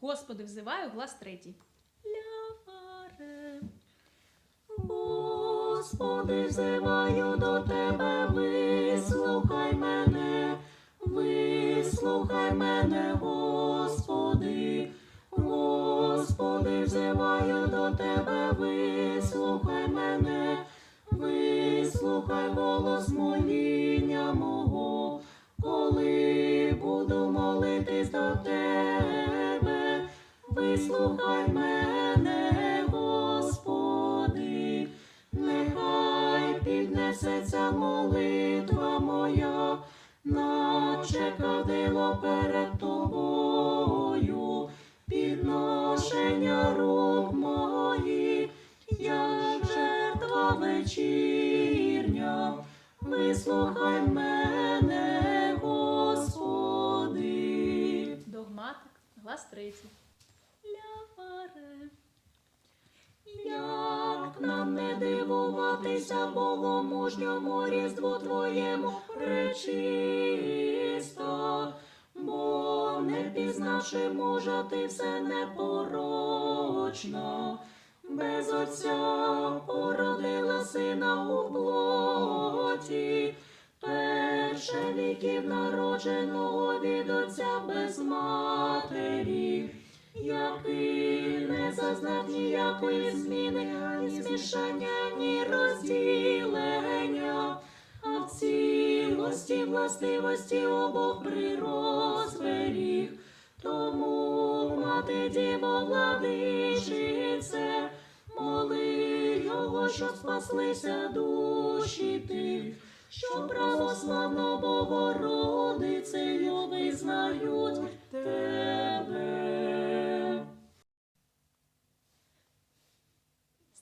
Господи, взиваю, глас третій. Ля-фа-ре. Господи, взиваю до тебе, вислухай мене, вислухай мене, Господи, Господи, взиваю до тебе, вислухай мене, вислухай голос моління мого, коли буду молитись до тебе, вислухай мене, Господи, нехай піднесеться молитва моя, наче кадило перед тобою, підношення рук моїх, як жертва вечірня, вислухай мене. Глас 30. Маре. Як нам не дивуватися, Богом мужньому різдву твоєму речисто, бо не пізнавши мужа, ти все непорочно, без отця породила сина у плоті. Перше віків народженого від отця без матері який не зазнав ніякої зміни, ні змішання, ні розділення, а в цілості властивості обох природ зберіг. Тому мати діво владичице, моли щоб спаслися душі тих, що православно Богородицею визнають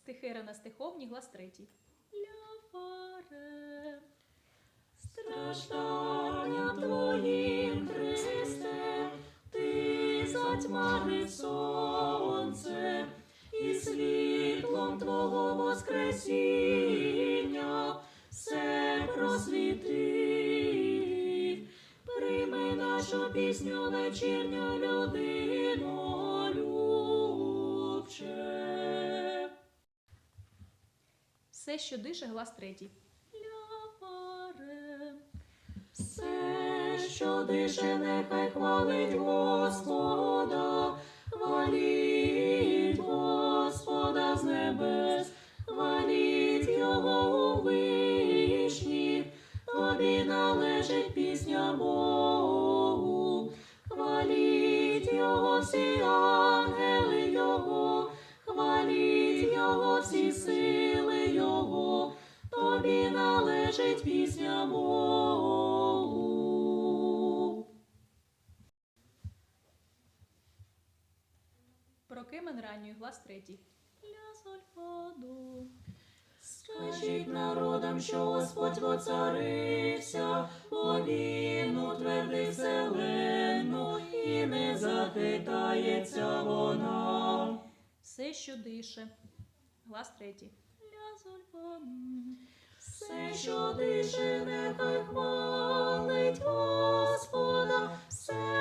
Стихира на стиховні, глас третій. Ля-фа-ре. Страждання твоїм, Христе, ти затьмарив сонце, і світлом Твого Воскресіння все просвітив. Прийми нашу пісню вечірню людину Все, що дише, глас третій. Ля-фа-ре. Все, що дише, нехай хвалить Господа, хваліть Господа з небес, хваліть Його у вишні, тобі належить пісня Богу, хваліть Його всі ангели Його, хваліть Його всі сили тобі належить пісня Богу. Прокимен ранньої, глас третій. Ля соль фа до. Скажіть народам, що Господь воцарився, бо він утвердив вселенну, і не захитається вона. Все, що дише. Глас третій все, що дише, нехай хвалить Господа. все,